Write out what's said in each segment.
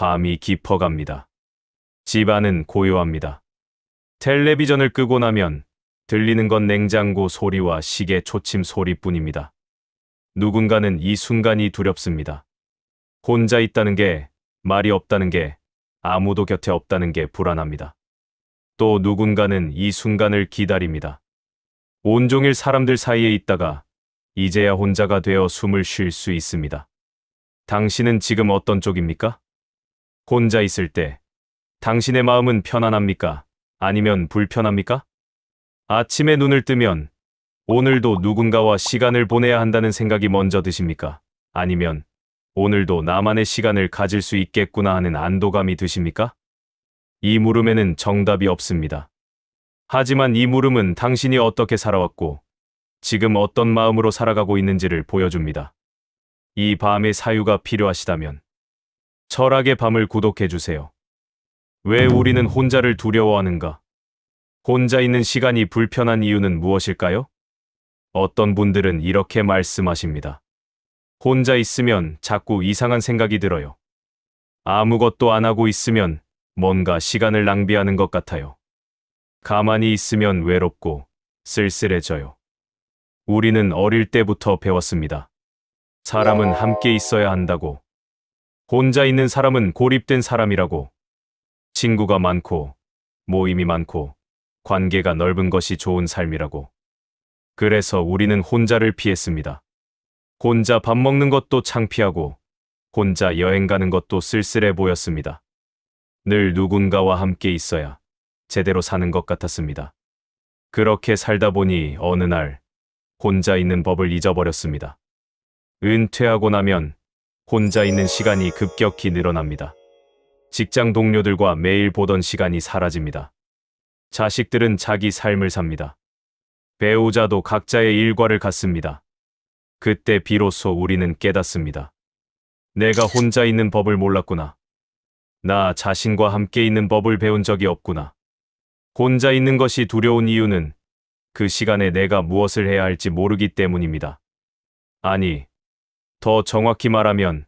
밤이 깊어갑니다. 집안은 고요합니다. 텔레비전을 끄고 나면 들리는 건 냉장고 소리와 시계 초침 소리뿐입니다. 누군가는 이 순간이 두렵습니다. 혼자 있다는 게, 말이 없다는 게, 아무도 곁에 없다는 게 불안합니다. 또 누군가는 이 순간을 기다립니다. 온종일 사람들 사이에 있다가 이제야 혼자가 되어 숨을 쉴 수 있습니다. 당신은 지금 어떤 쪽입니까? 혼자 있을 때 당신의 마음은 편안합니까? 아니면 불편합니까? 아침에 눈을 뜨면 오늘도 누군가와 시간을 보내야 한다는 생각이 먼저 드십니까? 아니면 오늘도 나만의 시간을 가질 수 있겠구나 하는 안도감이 드십니까? 이 물음에는 정답이 없습니다. 하지만 이 물음은 당신이 어떻게 살아왔고 지금 어떤 마음으로 살아가고 있는지를 보여줍니다. 이 밤의 사유가 필요하시다면 철학의 밤을 구독해 주세요. 왜 우리는 혼자를 두려워하는가? 혼자 있는 시간이 불편한 이유는 무엇일까요? 어떤 분들은 이렇게 말씀하십니다. 혼자 있으면 자꾸 이상한 생각이 들어요. 아무것도 안 하고 있으면 뭔가 시간을 낭비하는 것 같아요. 가만히 있으면 외롭고 쓸쓸해져요. 우리는 어릴 때부터 배웠습니다. 사람은 함께 있어야 한다고. 혼자 있는 사람은 고립된 사람이라고. 친구가 많고, 모임이 많고, 관계가 넓은 것이 좋은 삶이라고. 그래서 우리는 혼자를 피했습니다. 혼자 밥 먹는 것도 창피하고, 혼자 여행 가는 것도 쓸쓸해 보였습니다. 늘 누군가와 함께 있어야 제대로 사는 것 같았습니다. 그렇게 살다 보니 어느 날 혼자 있는 법을 잊어버렸습니다. 은퇴하고 나면 혼자 있는 시간이 급격히 늘어납니다. 직장 동료들과 매일 보던 시간이 사라집니다. 자식들은 자기 삶을 삽니다. 배우자도 각자의 일과를 갖습니다. 그때 비로소 우리는 깨닫습니다. 내가 혼자 있는 법을 몰랐구나. 나 자신과 함께 있는 법을 배운 적이 없구나. 혼자 있는 것이 두려운 이유는 그 시간에 내가 무엇을 해야 할지 모르기 때문입니다. 아니, 더 정확히 말하면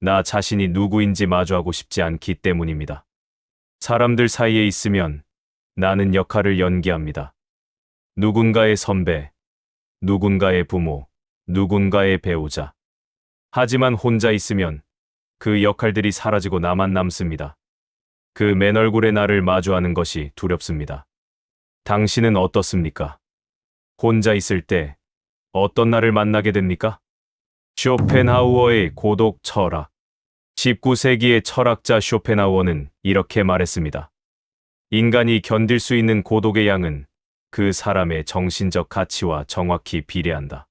나 자신이 누구인지 마주하고 싶지 않기 때문입니다. 사람들 사이에 있으면 나는 역할을 연기합니다. 누군가의 선배, 누군가의 부모, 누군가의 배우자. 하지만 혼자 있으면 그 역할들이 사라지고 나만 남습니다. 그 맨 얼굴의 나를 마주하는 것이 두렵습니다. 당신은 어떻습니까? 혼자 있을 때 어떤 나를 만나게 됩니까? 쇼펜하우어의 고독 철학. 19세기의 철학자 쇼펜하우어는 이렇게 말했습니다. 인간이 견딜 수 있는 고독의 양은 그 사람의 정신적 가치와 정확히 비례한다.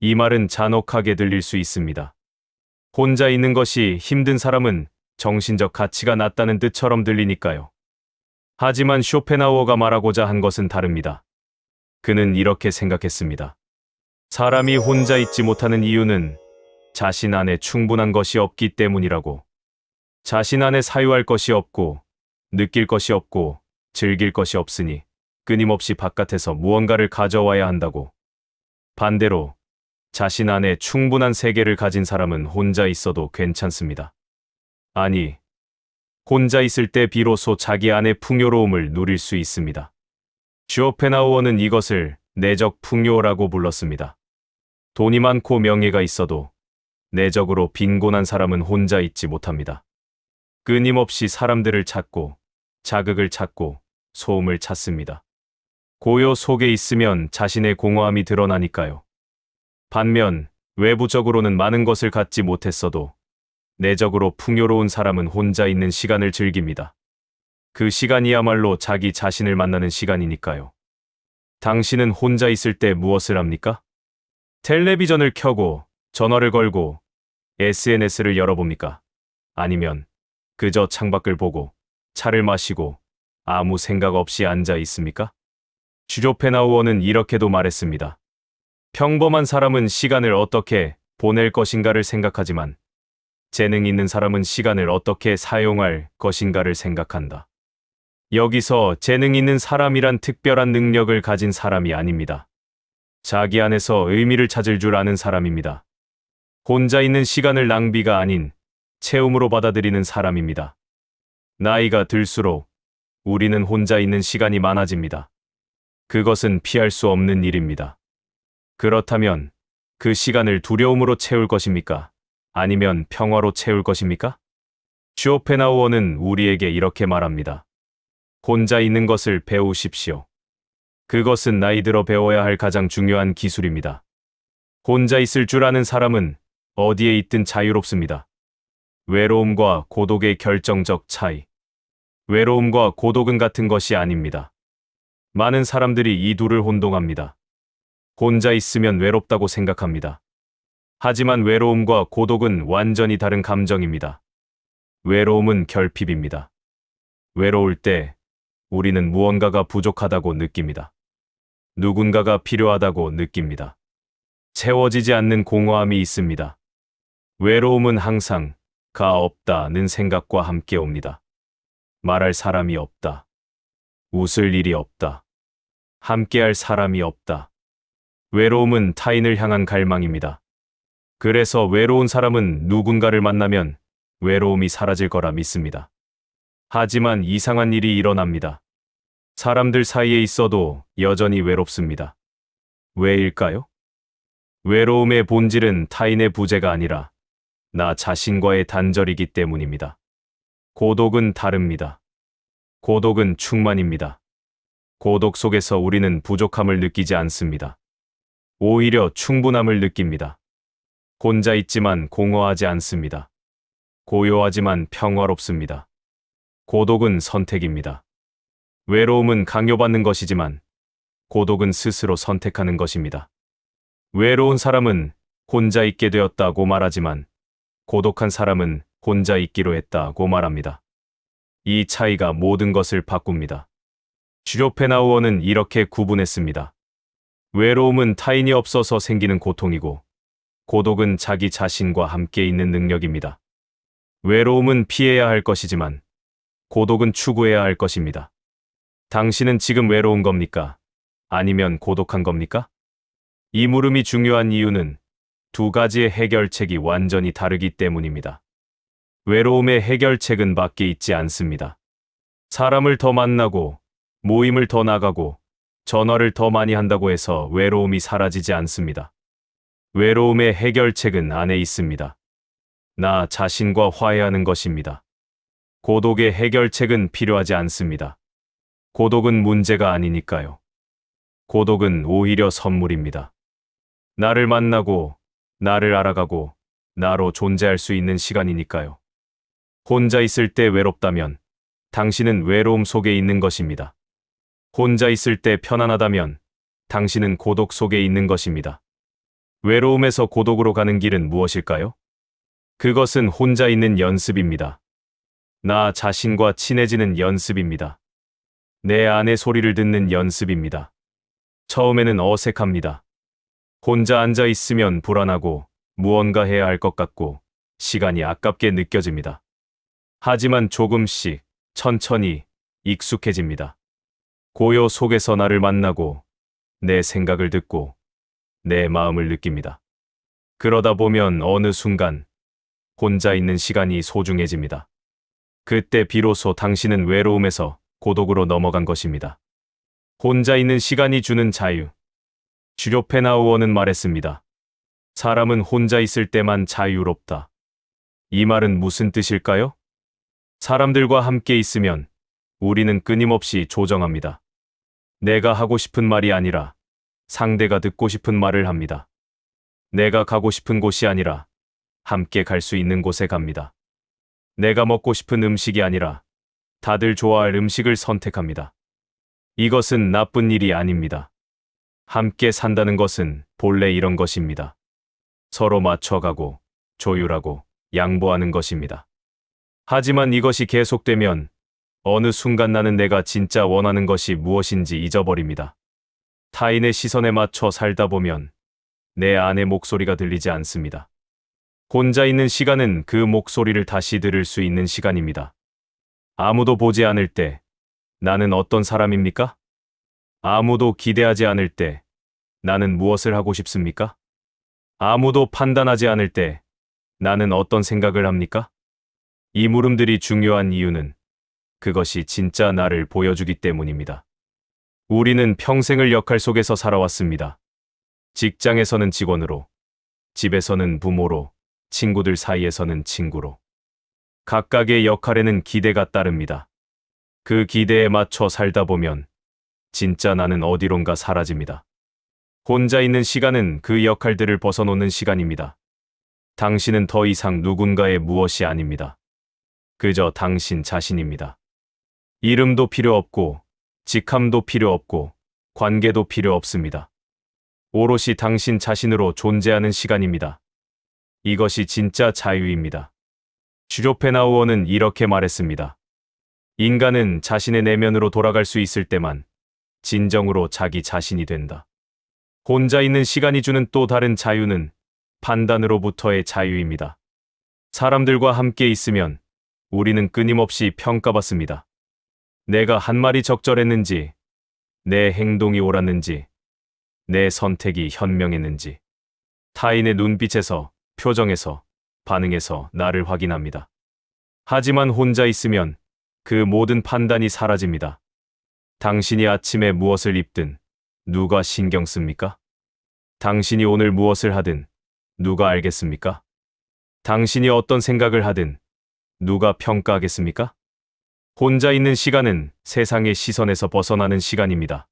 이 말은 잔혹하게 들릴 수 있습니다. 혼자 있는 것이 힘든 사람은 정신적 가치가 낮다는 뜻처럼 들리니까요. 하지만 쇼펜하우어가 말하고자 한 것은 다릅니다. 그는 이렇게 생각했습니다. 사람이 혼자 있지 못하는 이유는 자신 안에 충분한 것이 없기 때문이라고. 자신 안에 사유할 것이 없고, 느낄 것이 없고, 즐길 것이 없으니 끊임없이 바깥에서 무언가를 가져와야 한다고. 반대로 자신 안에 충분한 세계를 가진 사람은 혼자 있어도 괜찮습니다. 아니, 혼자 있을 때 비로소 자기 안의 풍요로움을 누릴 수 있습니다. 쇼펜하우어는 이것을 내적 풍요라고 불렀습니다. 돈이 많고 명예가 있어도 내적으로 빈곤한 사람은 혼자 있지 못합니다. 끊임없이 사람들을 찾고 자극을 찾고 소음을 찾습니다. 고요 속에 있으면 자신의 공허함이 드러나니까요. 반면 외부적으로는 많은 것을 갖지 못했어도 내적으로 풍요로운 사람은 혼자 있는 시간을 즐깁니다. 그 시간이야말로 자기 자신을 만나는 시간이니까요. 당신은 혼자 있을 때 무엇을 합니까? 텔레비전을 켜고 전화를 걸고 SNS를 열어봅니까? 아니면 그저 창밖을 보고 차를 마시고 아무 생각 없이 앉아 있습니까? 주조페나우어는 이렇게도 말했습니다. 평범한 사람은 시간을 어떻게 보낼 것인가를 생각하지만 재능 있는 사람은 시간을 어떻게 사용할 것인가를 생각한다. 여기서 재능 있는 사람이란 특별한 능력을 가진 사람이 아닙니다. 자기 안에서 의미를 찾을 줄 아는 사람입니다. 혼자 있는 시간을 낭비가 아닌 채움으로 받아들이는 사람입니다. 나이가 들수록 우리는 혼자 있는 시간이 많아집니다. 그것은 피할 수 없는 일입니다. 그렇다면 그 시간을 두려움으로 채울 것입니까? 아니면 평화로 채울 것입니까? 쇼펜하우어는 우리에게 이렇게 말합니다. 혼자 있는 것을 배우십시오. 그것은 나이 들어 배워야 할 가장 중요한 기술입니다. 혼자 있을 줄 아는 사람은 어디에 있든 자유롭습니다. 외로움과 고독의 결정적 차이. 외로움과 고독은 같은 것이 아닙니다. 많은 사람들이 이 둘을 혼동합니다. 혼자 있으면 외롭다고 생각합니다. 하지만 외로움과 고독은 완전히 다른 감정입니다. 외로움은 결핍입니다. 외로울 때 우리는 무언가가 부족하다고 느낍니다. 누군가가 필요하다고 느낍니다. 채워지지 않는 공허함이 있습니다. 외로움은 항상 가 없다는 생각과 함께 옵니다. 말할 사람이 없다. 웃을 일이 없다. 함께할 사람이 없다. 외로움은 타인을 향한 갈망입니다. 그래서 외로운 사람은 누군가를 만나면 외로움이 사라질 거라 믿습니다. 하지만 이상한 일이 일어납니다. 사람들 사이에 있어도 여전히 외롭습니다. 왜일까요? 외로움의 본질은 타인의 부재가 아니라 나 자신과의 단절이기 때문입니다. 고독은 다릅니다. 고독은 충만입니다. 고독 속에서 우리는 부족함을 느끼지 않습니다. 오히려 충분함을 느낍니다. 혼자 있지만 공허하지 않습니다. 고요하지만 평화롭습니다. 고독은 선택입니다. 외로움은 강요받는 것이지만 고독은 스스로 선택하는 것입니다. 외로운 사람은 혼자 있게 되었다고 말하지만 고독한 사람은 혼자 있기로 했다고 말합니다. 이 차이가 모든 것을 바꿉니다. 슈로펜하우어는 이렇게 구분했습니다. 외로움은 타인이 없어서 생기는 고통이고 고독은 자기 자신과 함께 있는 능력입니다. 외로움은 피해야 할 것이지만 고독은 추구해야 할 것입니다. 당신은 지금 외로운 겁니까? 아니면 고독한 겁니까? 이 물음이 중요한 이유는 두 가지의 해결책이 완전히 다르기 때문입니다. 외로움의 해결책은 밖에 있지 않습니다. 사람을 더 만나고, 모임을 더 나가고, 전화를 더 많이 한다고 해서 외로움이 사라지지 않습니다. 외로움의 해결책은 안에 있습니다. 나 자신과 화해하는 것입니다. 고독의 해결책은 필요하지 않습니다. 고독은 문제가 아니니까요. 고독은 오히려 선물입니다. 나를 만나고, 나를 알아가고, 나로 존재할 수 있는 시간이니까요. 혼자 있을 때 외롭다면, 당신은 외로움 속에 있는 것입니다. 혼자 있을 때 편안하다면, 당신은 고독 속에 있는 것입니다. 외로움에서 고독으로 가는 길은 무엇일까요? 그것은 혼자 있는 연습입니다. 나 자신과 친해지는 연습입니다. 내 안의 소리를 듣는 연습입니다. 처음에는 어색합니다. 혼자 앉아 있으면 불안하고 무언가 해야 할 것 같고 시간이 아깝게 느껴집니다. 하지만 조금씩 천천히 익숙해집니다. 고요 속에서 나를 만나고 내 생각을 듣고 내 마음을 느낍니다. 그러다 보면 어느 순간 혼자 있는 시간이 소중해집니다. 그때 비로소 당신은 외로움에서 고독으로 넘어간 것입니다. 혼자 있는 시간이 주는 자유. 주료페나우어는 말했습니다. 사람은 혼자 있을 때만 자유롭다. 이 말은 무슨 뜻일까요? 사람들과 함께 있으면 우리는 끊임없이 조정합니다. 내가 하고 싶은 말이 아니라 상대가 듣고 싶은 말을 합니다. 내가 가고 싶은 곳이 아니라 함께 갈 수 있는 곳에 갑니다. 내가 먹고 싶은 음식이 아니라 다들 좋아할 음식을 선택합니다. 이것은 나쁜 일이 아닙니다. 함께 산다는 것은 본래 이런 것입니다. 서로 맞춰가고 조율하고 양보하는 것입니다. 하지만 이것이 계속되면 어느 순간 나는 내가 진짜 원하는 것이 무엇인지 잊어버립니다. 타인의 시선에 맞춰 살다 보면 내 안의 목소리가 들리지 않습니다. 혼자 있는 시간은 그 목소리를 다시 들을 수 있는 시간입니다. 아무도 보지 않을 때 나는 어떤 사람입니까? 아무도 기대하지 않을 때 나는 무엇을 하고 싶습니까? 아무도 판단하지 않을 때 나는 어떤 생각을 합니까? 이 물음들이 중요한 이유는 그것이 진짜 나를 보여주기 때문입니다. 우리는 평생을 역할 속에서 살아왔습니다. 직장에서는 직원으로, 집에서는 부모로, 친구들 사이에서는 친구로. 각각의 역할에는 기대가 따릅니다. 그 기대에 맞춰 살다 보면 진짜 나는 어디론가 사라집니다. 혼자 있는 시간은 그 역할들을 벗어놓는 시간입니다. 당신은 더 이상 누군가의 무엇이 아닙니다. 그저 당신 자신입니다. 이름도 필요 없고, 직함도 필요 없고, 관계도 필요 없습니다. 오롯이 당신 자신으로 존재하는 시간입니다. 이것이 진짜 자유입니다. 슈조페나우어는 이렇게 말했습니다. 인간은 자신의 내면으로 돌아갈 수 있을 때만 진정으로 자기 자신이 된다. 혼자 있는 시간이 주는 또 다른 자유는 판단으로부터의 자유입니다. 사람들과 함께 있으면 우리는 끊임없이 평가받습니다. 내가 한 말이 적절했는지, 내 행동이 옳았는지, 내 선택이 현명했는지, 타인의 눈빛에서, 표정에서, 반응에서 나를 확인합니다. 하지만 혼자 있으면 그 모든 판단이 사라집니다. 당신이 아침에 무엇을 입든 누가 신경 씁니까? 당신이 오늘 무엇을 하든 누가 알겠습니까? 당신이 어떤 생각을 하든 누가 평가하겠습니까? 혼자 있는 시간은 세상의 시선에서 벗어나는 시간입니다.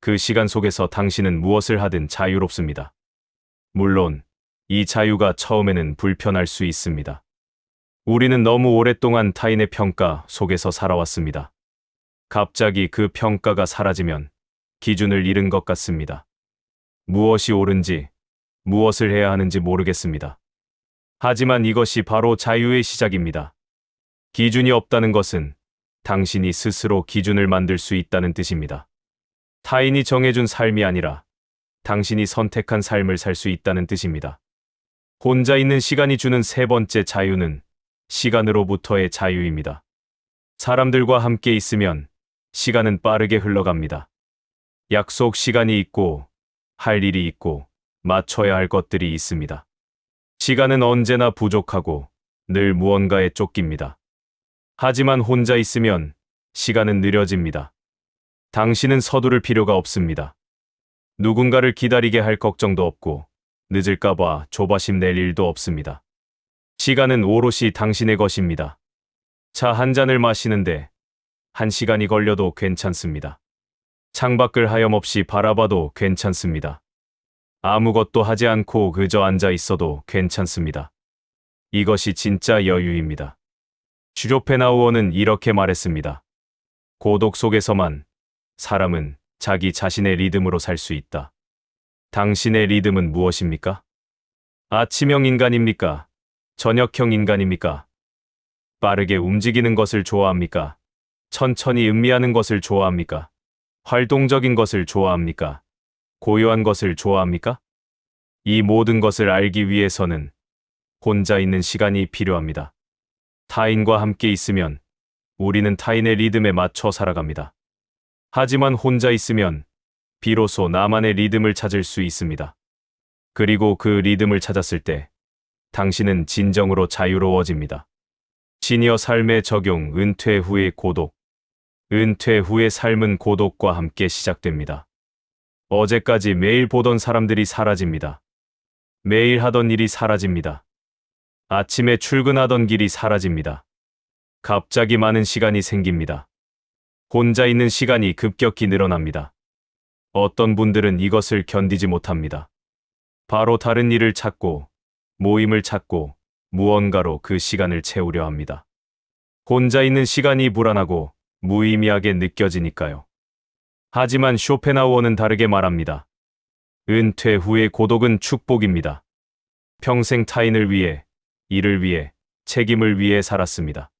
그 시간 속에서 당신은 무엇을 하든 자유롭습니다. 물론, 이 자유가 처음에는 불편할 수 있습니다. 우리는 너무 오랫동안 타인의 평가 속에서 살아왔습니다. 갑자기 그 평가가 사라지면 기준을 잃은 것 같습니다. 무엇이 옳은지, 무엇을 해야 하는지 모르겠습니다. 하지만 이것이 바로 자유의 시작입니다. 기준이 없다는 것은 당신이 스스로 기준을 만들 수 있다는 뜻입니다. 타인이 정해준 삶이 아니라 당신이 선택한 삶을 살 수 있다는 뜻입니다. 혼자 있는 시간이 주는 세 번째 자유는 시간으로부터의 자유입니다. 사람들과 함께 있으면 시간은 빠르게 흘러갑니다. 약속 시간이 있고, 할 일이 있고, 맞춰야 할 것들이 있습니다. 시간은 언제나 부족하고 늘 무언가에 쫓깁니다. 하지만 혼자 있으면 시간은 느려집니다. 당신은 서두를 필요가 없습니다. 누군가를 기다리게 할 걱정도 없고 늦을까봐 조바심 낼 일도 없습니다. 시간은 오롯이 당신의 것입니다. 차 한 잔을 마시는데 한 시간이 걸려도 괜찮습니다. 창밖을 하염없이 바라봐도 괜찮습니다. 아무것도 하지 않고 그저 앉아 있어도 괜찮습니다. 이것이 진짜 여유입니다. 슈조페나우어는 이렇게 말했습니다. 고독 속에서만 사람은 자기 자신의 리듬으로 살 수 있다. 당신의 리듬은 무엇입니까? 아침형 인간입니까? 저녁형 인간입니까? 빠르게 움직이는 것을 좋아합니까? 천천히 음미하는 것을 좋아합니까? 활동적인 것을 좋아합니까? 고요한 것을 좋아합니까? 이 모든 것을 알기 위해서는 혼자 있는 시간이 필요합니다. 타인과 함께 있으면 우리는 타인의 리듬에 맞춰 살아갑니다. 하지만 혼자 있으면 비로소 나만의 리듬을 찾을 수 있습니다. 그리고 그 리듬을 찾았을 때 당신은 진정으로 자유로워집니다. 시니어 삶의 적용, 은퇴 후의 고독. 은퇴 후의 삶은 고독과 함께 시작됩니다. 어제까지 매일 보던 사람들이 사라집니다. 매일 하던 일이 사라집니다. 아침에 출근하던 길이 사라집니다. 갑자기 많은 시간이 생깁니다. 혼자 있는 시간이 급격히 늘어납니다. 어떤 분들은 이것을 견디지 못합니다. 바로 다른 일을 찾고, 모임을 찾고, 무언가로 그 시간을 채우려 합니다. 혼자 있는 시간이 불안하고 무의미하게 느껴지니까요. 하지만 쇼펜하우어는 다르게 말합니다. 은퇴 후의 고독은 축복입니다. 평생 타인을 위해, 일을 위해, 책임을 위해 살았습니다.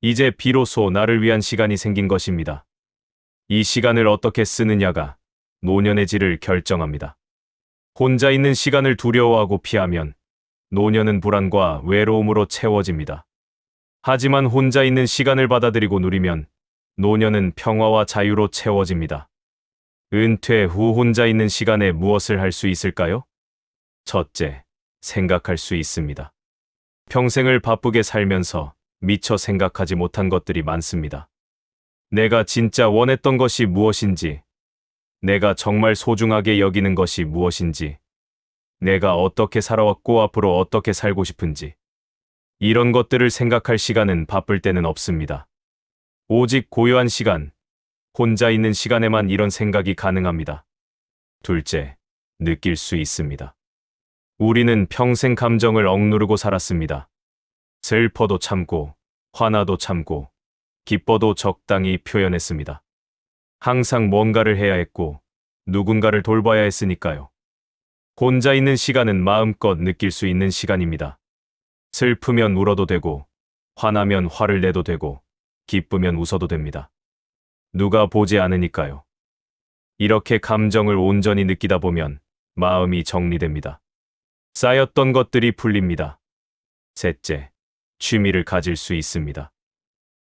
이제 비로소 나를 위한 시간이 생긴 것입니다. 이 시간을 어떻게 쓰느냐가 노년의 질을 결정합니다. 혼자 있는 시간을 두려워하고 피하면 노년은 불안과 외로움으로 채워집니다. 하지만 혼자 있는 시간을 받아들이고 누리면 노년은 평화와 자유로 채워집니다. 은퇴 후 혼자 있는 시간에 무엇을 할 수 있을까요? 첫째, 생각할 수 있습니다. 평생을 바쁘게 살면서 미처 생각하지 못한 것들이 많습니다. 내가 진짜 원했던 것이 무엇인지, 내가 정말 소중하게 여기는 것이 무엇인지, 내가 어떻게 살아왔고 앞으로 어떻게 살고 싶은지, 이런 것들을 생각할 시간은 바쁠 때는 없습니다. 오직 고요한 시간, 혼자 있는 시간에만 이런 생각이 가능합니다. 둘째, 느낄 수 있습니다. 우리는 평생 감정을 억누르고 살았습니다. 슬퍼도 참고, 화나도 참고, 기뻐도 적당히 표현했습니다. 항상 뭔가를 해야 했고, 누군가를 돌봐야 했으니까요. 혼자 있는 시간은 마음껏 느낄 수 있는 시간입니다. 슬프면 울어도 되고, 화나면 화를 내도 되고, 기쁘면 웃어도 됩니다. 누가 보지 않으니까요. 이렇게 감정을 온전히 느끼다 보면 마음이 정리됩니다. 쌓였던 것들이 풀립니다. 셋째, 취미를 가질 수 있습니다.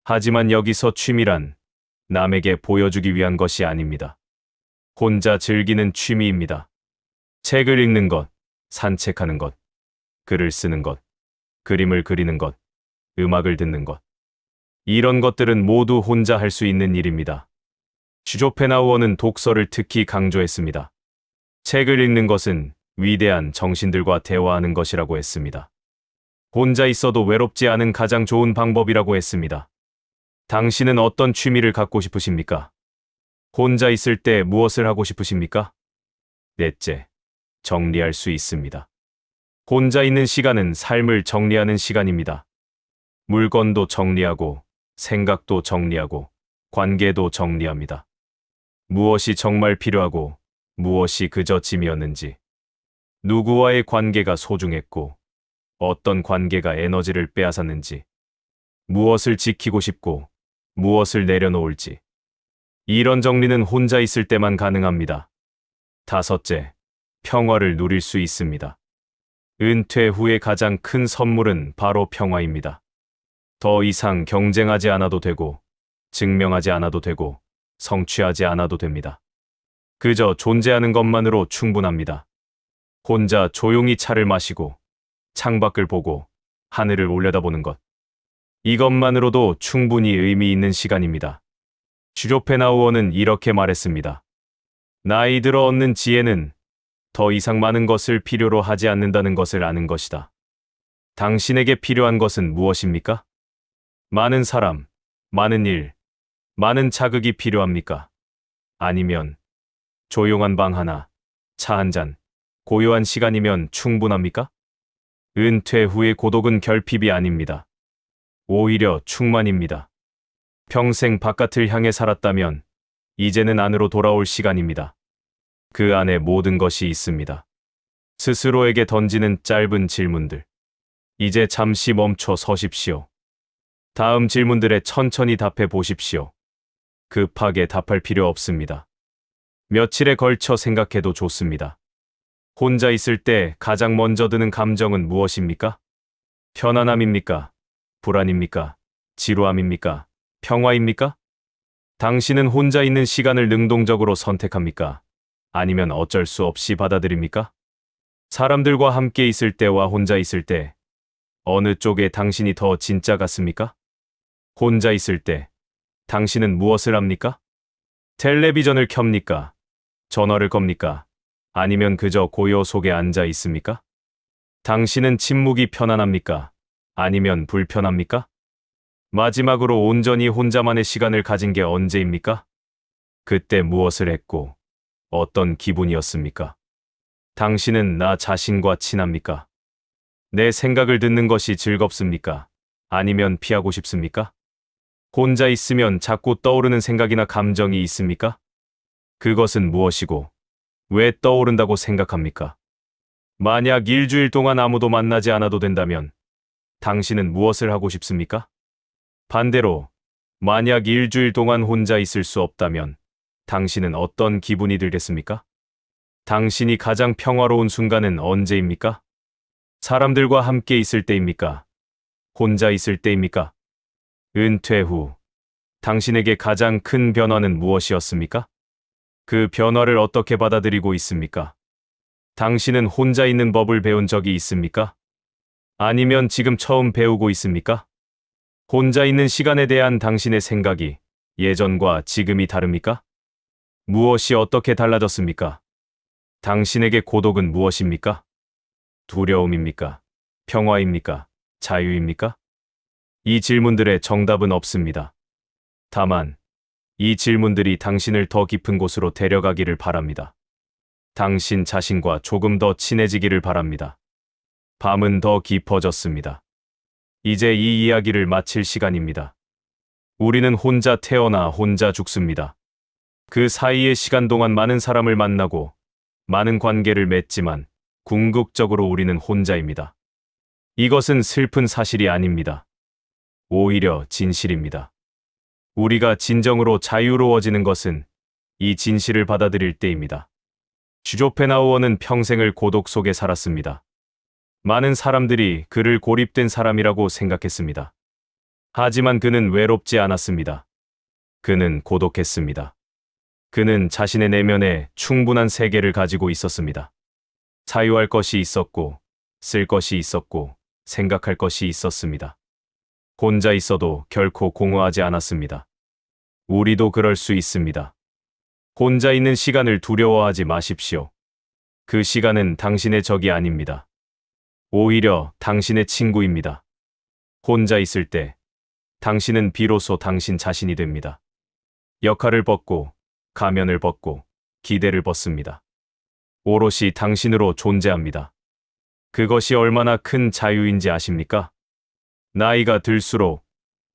하지만 여기서 취미란 남에게 보여주기 위한 것이 아닙니다. 혼자 즐기는 취미입니다. 책을 읽는 것, 산책하는 것, 글을 쓰는 것, 그림을 그리는 것, 음악을 듣는 것. 이런 것들은 모두 혼자 할 수 있는 일입니다. 슈조펜하우어는 독서를 특히 강조했습니다. 책을 읽는 것은 위대한 정신들과 대화하는 것이라고 했습니다. 혼자 있어도 외롭지 않은 가장 좋은 방법이라고 했습니다. 당신은 어떤 취미를 갖고 싶으십니까? 혼자 있을 때 무엇을 하고 싶으십니까? 넷째, 정리할 수 있습니다. 혼자 있는 시간은 삶을 정리하는 시간입니다. 물건도 정리하고, 생각도 정리하고, 관계도 정리합니다. 무엇이 정말 필요하고, 무엇이 그저 짐이었는지, 누구와의 관계가 소중했고, 어떤 관계가 에너지를 빼앗았는지, 무엇을 지키고 싶고, 무엇을 내려놓을지. 이런 정리는 혼자 있을 때만 가능합니다. 다섯째, 평화를 누릴 수 있습니다. 은퇴 후의 가장 큰 선물은 바로 평화입니다. 더 이상 경쟁하지 않아도 되고, 증명하지 않아도 되고, 성취하지 않아도 됩니다. 그저 존재하는 것만으로 충분합니다. 혼자 조용히 차를 마시고, 창밖을 보고, 하늘을 올려다보는 것. 이것만으로도 충분히 의미 있는 시간입니다. 슈조펜하우어는 이렇게 말했습니다. 나이 들어 얻는 지혜는 더 이상 많은 것을 필요로 하지 않는다는 것을 아는 것이다. 당신에게 필요한 것은 무엇입니까? 많은 사람, 많은 일, 많은 자극이 필요합니까? 아니면 조용한 방 하나, 차 한 잔, 고요한 시간이면 충분합니까? 은퇴 후의 고독은 결핍이 아닙니다. 오히려 충만입니다. 평생 바깥을 향해 살았다면 이제는 안으로 돌아올 시간입니다. 그 안에 모든 것이 있습니다. 스스로에게 던지는 짧은 질문들. 이제 잠시 멈춰 서십시오. 다음 질문들에 천천히 답해 보십시오. 급하게 답할 필요 없습니다. 며칠에 걸쳐 생각해도 좋습니다. 혼자 있을 때 가장 먼저 드는 감정은 무엇입니까? 편안함입니까? 불안입니까? 지루함입니까? 평화입니까? 당신은 혼자 있는 시간을 능동적으로 선택합니까? 아니면 어쩔 수 없이 받아들입니까? 사람들과 함께 있을 때와 혼자 있을 때, 어느 쪽에 당신이 더 진짜 같습니까? 혼자 있을 때, 당신은 무엇을 합니까? 텔레비전을 켭니까? 전화를 겁니까? 아니면 그저 고요 속에 앉아 있습니까? 당신은 침묵이 편안합니까? 아니면 불편합니까? 마지막으로 온전히 혼자만의 시간을 가진 게 언제입니까? 그때 무엇을 했고 어떤 기분이었습니까? 당신은 나 자신과 친합니까? 내 생각을 듣는 것이 즐겁습니까? 아니면 피하고 싶습니까? 혼자 있으면 자꾸 떠오르는 생각이나 감정이 있습니까? 그것은 무엇이고 왜 떠오른다고 생각합니까? 만약 일주일 동안 아무도 만나지 않아도 된다면 당신은 무엇을 하고 싶습니까? 반대로, 만약 일주일 동안 혼자 있을 수 없다면 당신은 어떤 기분이 들겠습니까? 당신이 가장 평화로운 순간은 언제입니까? 사람들과 함께 있을 때입니까? 혼자 있을 때입니까? 은퇴 후, 당신에게 가장 큰 변화는 무엇이었습니까? 그 변화를 어떻게 받아들이고 있습니까? 당신은 혼자 있는 법을 배운 적이 있습니까? 아니면 지금 처음 배우고 있습니까? 혼자 있는 시간에 대한 당신의 생각이 예전과 지금이 다릅니까? 무엇이 어떻게 달라졌습니까? 당신에게 고독은 무엇입니까? 두려움입니까? 평화입니까? 자유입니까? 이 질문들의 정답은 없습니다. 다만, 이 질문들이 당신을 더 깊은 곳으로 데려가기를 바랍니다. 당신 자신과 조금 더 친해지기를 바랍니다. 밤은 더 깊어졌습니다. 이제 이 이야기를 마칠 시간입니다. 우리는 혼자 태어나 혼자 죽습니다. 그 사이의 시간 동안 많은 사람을 만나고 많은 관계를 맺지만 궁극적으로 우리는 혼자입니다. 이것은 슬픈 사실이 아닙니다. 오히려 진실입니다. 우리가 진정으로 자유로워지는 것은 이 진실을 받아들일 때입니다. 슈조펜하우어는 평생을 고독 속에 살았습니다. 많은 사람들이 그를 고립된 사람이라고 생각했습니다. 하지만 그는 외롭지 않았습니다. 그는 고독했습니다. 그는 자신의 내면에 충분한 세계를 가지고 있었습니다. 자유할 것이 있었고, 쓸 것이 있었고, 생각할 것이 있었습니다. 혼자 있어도 결코 공허하지 않았습니다. 우리도 그럴 수 있습니다. 혼자 있는 시간을 두려워하지 마십시오. 그 시간은 당신의 적이 아닙니다. 오히려 당신의 친구입니다. 혼자 있을 때 당신은 비로소 당신 자신이 됩니다. 역할을 벗고 가면을 벗고 기대를 벗습니다. 오롯이 당신으로 존재합니다. 그것이 얼마나 큰 자유인지 아십니까? 나이가 들수록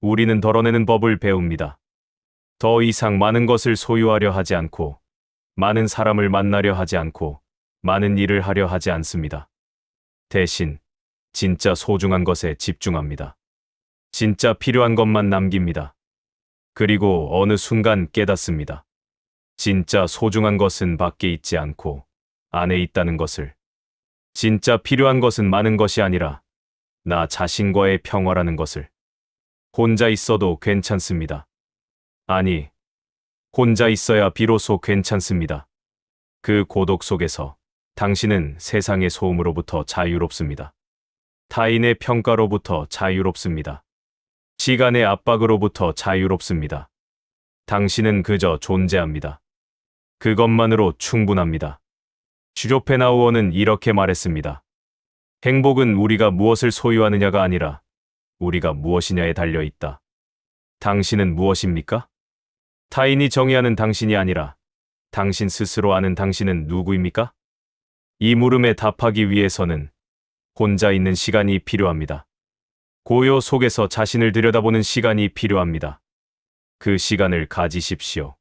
우리는 덜어내는 법을 배웁니다. 더 이상 많은 것을 소유하려 하지 않고, 많은 사람을 만나려 하지 않고, 많은 일을 하려 하지 않습니다. 대신 진짜 소중한 것에 집중합니다. 진짜 필요한 것만 남깁니다. 그리고 어느 순간 깨닫습니다. 진짜 소중한 것은 밖에 있지 않고 안에 있다는 것을. 진짜 필요한 것은 많은 것이 아니라 나 자신과의 평화라는 것을. 혼자 있어도 괜찮습니다. 아니, 혼자 있어야 비로소 괜찮습니다. 그 고독 속에서 당신은 세상의 소음으로부터 자유롭습니다. 타인의 평가로부터 자유롭습니다. 시간의 압박으로부터 자유롭습니다. 당신은 그저 존재합니다. 그것만으로 충분합니다. 슈조펜하우어는 이렇게 말했습니다. 행복은 우리가 무엇을 소유하느냐가 아니라 우리가 무엇이냐에 달려 있다. 당신은 무엇입니까? 타인이 정의하는 당신이 아니라 당신 스스로 아는 당신은 누구입니까? 이 물음에 답하기 위해서는 혼자 있는 시간이 필요합니다. 고요 속에서 자신을 들여다보는 시간이 필요합니다. 그 시간을 가지십시오.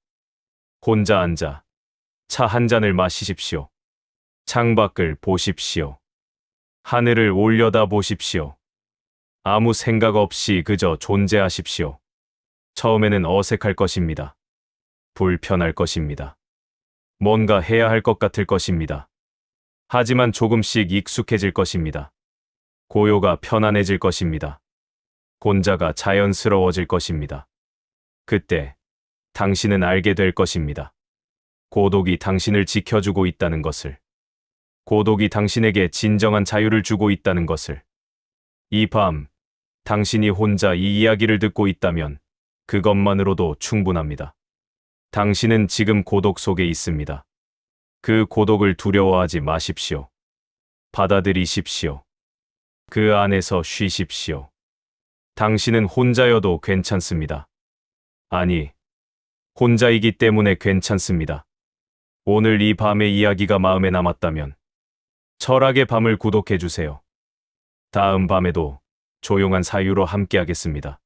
혼자 앉아 차 한 잔을 마시십시오. 창밖을 보십시오. 하늘을 올려다 보십시오. 아무 생각 없이 그저 존재하십시오. 처음에는 어색할 것입니다. 불편할 것입니다. 뭔가 해야 할 것 같을 것입니다. 하지만 조금씩 익숙해질 것입니다. 고요가 편안해질 것입니다. 혼자가 자연스러워질 것입니다. 그때 당신은 알게 될 것입니다. 고독이 당신을 지켜주고 있다는 것을. 고독이 당신에게 진정한 자유를 주고 있다는 것을. 이 밤, 당신이 혼자 이 이야기를 듣고 있다면 그것만으로도 충분합니다. 당신은 지금 고독 속에 있습니다. 그 고독을 두려워하지 마십시오. 받아들이십시오. 그 안에서 쉬십시오. 당신은 혼자여도 괜찮습니다. 아니, 혼자이기 때문에 괜찮습니다. 오늘 이 밤의 이야기가 마음에 남았다면 철학의 밤을 구독해 주세요. 다음 밤에도 조용한 사유로 함께하겠습니다.